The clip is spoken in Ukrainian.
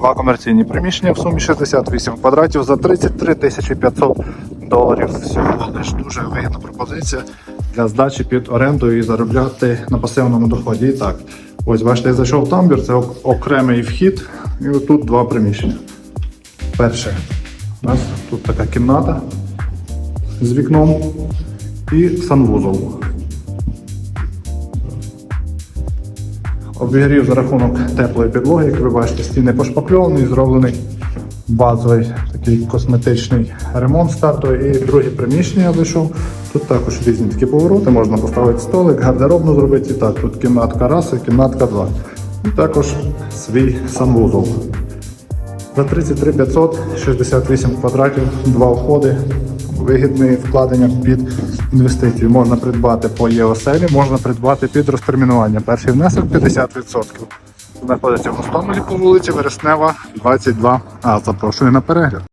Два комерційні приміщення в сумі 68 квадратів за 33 500 доларів. Всього лиш дуже вигідна пропозиція для здачі під оренду і заробляти на пасивному доході. І так, ось бачите, я зайшов в тамбір, це окремий вхід, і отут два приміщення. Перше, у нас тут така кімната з вікном і санвузол. Обігрів за рахунок теплої підлоги, як ви бачите, стіни пошпакльовані, зроблений базовий такий косметичний ремонт стартовий. І друге приміщення я зайшов. Тут також різні такі повороти, можна поставити столик, гардеробну зробити. І так, тут кімнатка раз і кімнатка два. І також свій санвузол. За 33 500, 68 квадратів, два входи, вигідне вкладення під інвестиції. Можна придбати по ЄОСЕЛі, можна придбати під розтермінування. Перший внесок 50%. Знаходиться в Гостомелі по вулиці Вереснева, 22. А запрошую на перегляд.